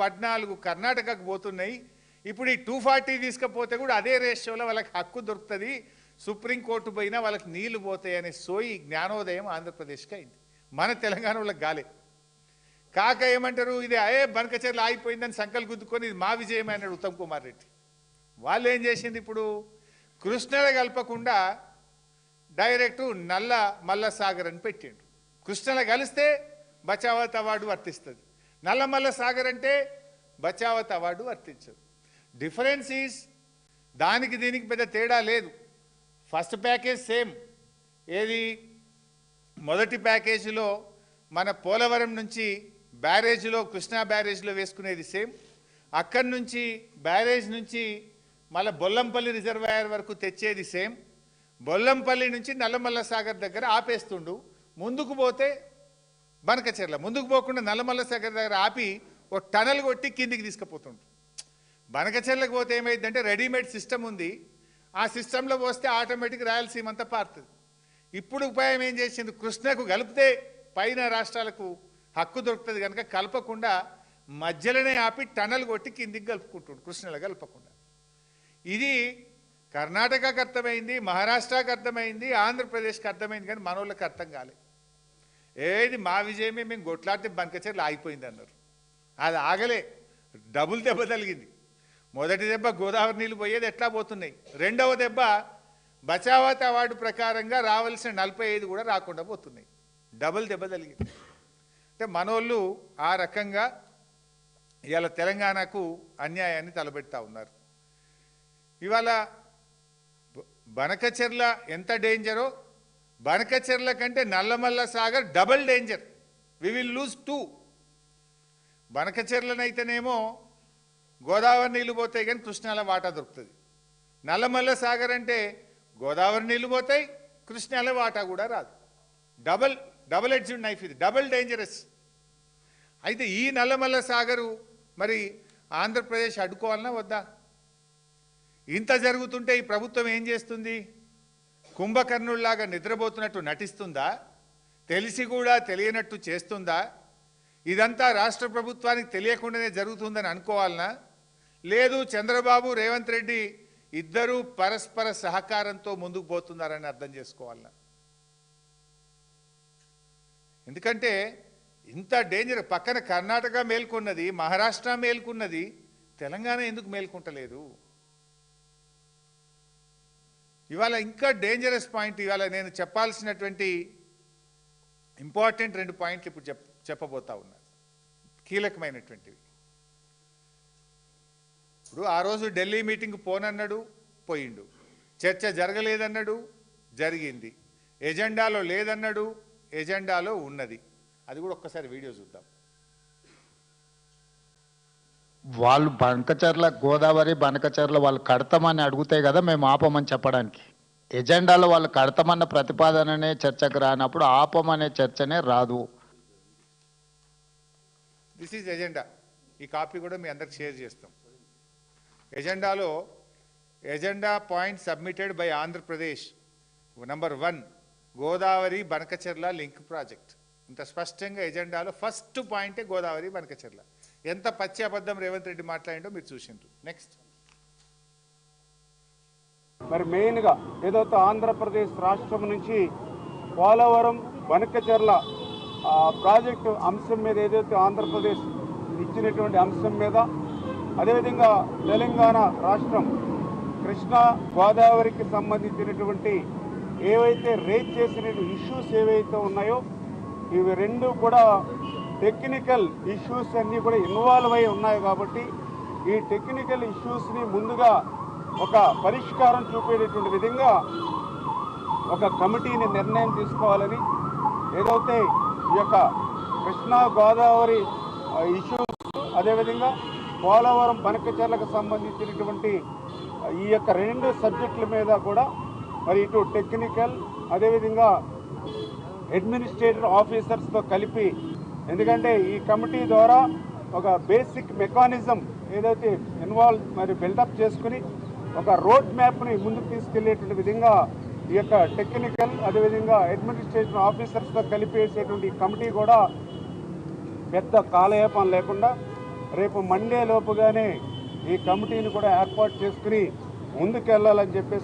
పద్నాలుగు కర్ణాటకకు పోతున్నాయి. ఇప్పుడు ఈ టూ ఫార్టీ తీసుకపోతే కూడా అదే రేషియోలో వాళ్ళకి హక్కు దొరుకుతుంది. సుప్రీంకోర్టు పోయినా వాళ్ళకి నీళ్ళు పోతాయి అనే సోయి జ్ఞానోదయం ఆంధ్రప్రదేశ్కి అయింది. మన తెలంగాణ వాళ్ళకి గాలే కాక ఏమంటారు? ఇది అయ్యే బనకచర్లు ఆగిపోయిందని సంకల్ గుద్దుకొని ఇది మా విజయమే అన్నాడు ఉత్తమ్ కుమార్ రెడ్డి. వాళ్ళు ఏం చేసింది ఇప్పుడు? కృష్ణల కలపకుండా డైరెక్ట్ నల్ల మల్లసాగర్ అని పెట్టిండు. కృష్ణల కలిస్తే బచావత్ అవార్డు వర్తిస్తుంది. నల్లమల్ల సాగర్ అంటే బచావత్ అవార్డు వర్తించదు. డిఫరెన్స్ ఈజ్ దానికి దీనికి పెద్ద తేడా లేదు. First package same. ఏది? మొదటి ప్యాకేజీలో మన పోలవరం నుంచి బ్యారేజ్లో కృష్ణా బ్యారేజ్లో వేసుకునేది సేమ్. అక్కడి నుంచి బ్యారేజ్ నుంచి మళ్ళీ బొల్లంపల్లి రిజర్వాయర్ వరకు తెచ్చేది సేమ్. బొల్లంపల్లి నుంచి నల్లమల్ల సాగర్ దగ్గర ఆపేస్తుండు. ముందుకు పోతే బనకచెర్ల. ముందుకు పోకుండా నల్లమల్ల సాగర్ దగ్గర ఆపి ఓ టనల్ కొట్టి కిందికి తీసుకుపోతుండు. బనకచెర్లకు పోతే ఏమైందంటే రెడీమేడ్ సిస్టమ్ ఉంది. ఆ సిస్టంలో పోస్తే ఆటోమేటిక్ రాయలసీమ అంతా పారుతుంది. ఇప్పుడు ఉపాయం ఏం చేసింది కృష్ణకు కలిపితే పైన రాష్ట్రాలకు హక్కు దొరుకుతుంది కనుక కలపకుండా మధ్యలోనే ఆపి టనల్ కొట్టి కిందికి కలుపుకుంటుండు. కృష్ణలో కలపకుండా. ఇది కర్ణాటకకు అర్థమైంది మహారాష్ట్రకు అర్థమైంది ఆంధ్రప్రదేశ్కి అర్థమైంది కానీ మనోళ్ళకి అర్థం కాలేదు ఏది మా విజయమే మేము కొట్లాడితే బంకచర్లు ఆగిపోయింది అన్నారు. అది ఆగలే. డబుల్ దెబ్బ తగిలింది. మొదటి దెబ్బ గోదావరి నీళ్ళు పోయేది ఎట్లా పోతున్నాయి? రెండవ దెబ్బ బచావత్ అవార్డు ప్రకారంగా రావాల్సిన నలభై ఐదు కూడా రాకుండా పోతున్నాయి. డబుల్ దెబ్బ తగిలింది. అంటే మనోళ్ళు ఆ రకంగా ఇవాళ తెలంగాణకు అన్యాయాన్ని తలబెడతా ఉన్నారు. ఇవాళ బనకచెర్ల ఎంత డేంజరో బనకచెర్ల కంటే Nallamala Sagar double danger. We will lose two బనకచెర్లనైతేనేమో Godavari నీళ్ళు పోతాయి కానీ కృష్ణాల వాటా దొరుకుతుంది. నల్లమల్ల సాగర్ అంటే గోదావరి నీళ్ళు పోతాయి కృష్ణాల వాటా కూడా రాదు. డబల్ డబల్ ఎడ్జ్డ్ నైఫ్ ఇది డబల్ డేంజరస్ అయితే ఈ నల్లమల్ల సాగరు మరి ఆంధ్రప్రదేశ్ అడ్డుకోవాలన్నా వద్దా? ఇంత జరుగుతుంటే ఈ ప్రభుత్వం ఏం చేస్తుంది? కుంభకర్ణుల్లాగా నిద్రపోతున్నట్టు నటిస్తుందా? తెలిసి కూడా తెలియనట్టు చేస్తుందా? ఇదంతా రాష్ట్ర ప్రభుత్వానికి తెలియకుండానే జరుగుతుందని అనుకోవాలనా? లేదు చంద్రబాబు రేవంత్ రెడ్డి ఇద్దరూ పరస్పర సహకారంతో ముందుకు పోతున్నారని అర్థం చేసుకోవాలన్నా ఎందుకంటే ఇంత డేంజర్ పక్కన కర్ణాటక మేల్కొన్నది మహారాష్ట్ర మేల్కొన్నది తెలంగాణ ఎందుకు మేల్కొంటలేదు? ఇవాళ ఇంకా డేంజరస్ పాయింట్ ఇవాళ నేను చెప్పాల్సినటువంటి ఇంపార్టెంట్ రెండు పాయింట్లు ఇప్పుడు చెప్ చెప్పబోతా ఉన్నా. కీలకమైనటువంటివి. ఇప్పుడు ఆ రోజు ఢిల్లీ మీటింగ్ పోనన్నాడు పోయిండు. చర్చ జరగలేదన్నాడు జరిగింది. ఎజెండాలో లేదన్నాడు ఎజెండాలో ఉన్నది. అది కూడా ఒక్కసారి వీడియో చూద్దాం. వాళ్ళు బనకచర్ల గోదావరి బనకచర్ల వాళ్ళు కడతామని అడిగితే కదా మేము ఆపమని చెప్పడానికి. ఎజెండాలో వాళ్ళు కడతామన్న ప్రతిపాదననే చర్చకు రానప్పుడు ఆపమనే చర్చనే రాదు. దిస్ ఈజ్ ఎజెండా ఈ కాపీ కూడా మీ అందరికి షేర్ చేస్తాం. ఎజెండాలో agenda point submitted by Andhra Pradesh. Number one Godavari Banakacherla link project. ఇంత స్పష్టంగా ఎజెండాలో ఫస్ట్ పాయింటే గోదావరి బనకచెర్ల ఎంత పచ్చి అబద్ధం రేవంత్ రెడ్డి మాట్లాడిండో మీరు చూసిండ్రు. నెక్స్ట్ మరి మెయిన్గా ఏదైతే ఆంధ్రప్రదేశ్ రాష్ట్రం నుంచి పోలవరం వనకచర్ల ప్రాజెక్టు అంశం మీద ఏదైతే ఆంధ్రప్రదేశ్ ఇచ్చినటువంటి అంశం మీద అదేవిధంగా తెలంగాణ రాష్ట్రం కృష్ణా గోదావరికి సంబంధించినటువంటి ఏవైతే రేజ్ చేసిన ఇష్యూస్ ఏవైతే ఉన్నాయో ఇవి రెండు కూడా టెక్నికల్ ఇష్యూస్ అన్నీ కూడా ఇన్వాల్వ్ అయి ఉన్నాయి కాబట్టి ఈ టెక్నికల్ ఇష్యూస్ని ముందుగా ఒక పరిష్కారం చూపేటటువంటి విధంగా ఒక కమిటీని నిర్ణయం తీసుకోవాలని ఏదైతే ఈ యొక్క కృష్ణా గోదావరి ఇష్యూస్ అదేవిధంగా పోలవరం బనకచర్లకు సంబంధించినటువంటి ఈ యొక్క రెండు సబ్జెక్టుల మీద కూడా మరి ఇటు టెక్నికల్ అదేవిధంగా అడ్మినిస్ట్రేటివ్ ఆఫీసర్స్తో కలిపి ఎందుకంటే ఈ కమిటీ ద్వారా ఒక బేసిక్ మెకానిజం ఏదైతే ఇన్వాల్వ్ మరి బిల్డప్ చేసుకుని ఒక రోడ్ మ్యాప్ని ముందుకు తీసుకెళ్ళేటువంటి విధంగా ఈ యొక్క టెక్నికల్ అదేవిధంగా అడ్మినిస్ట్రేషన్ ఆఫీసర్స్తో కలిపేసేటువంటి కమిటీ కూడా పెద్ద కాలయాపం లేకుండా రేపు మండే లోపుగానే ఈ కమిటీని కూడా ఏర్పాటు చేసుకుని ముందుకెళ్ళాలని చెప్పేసి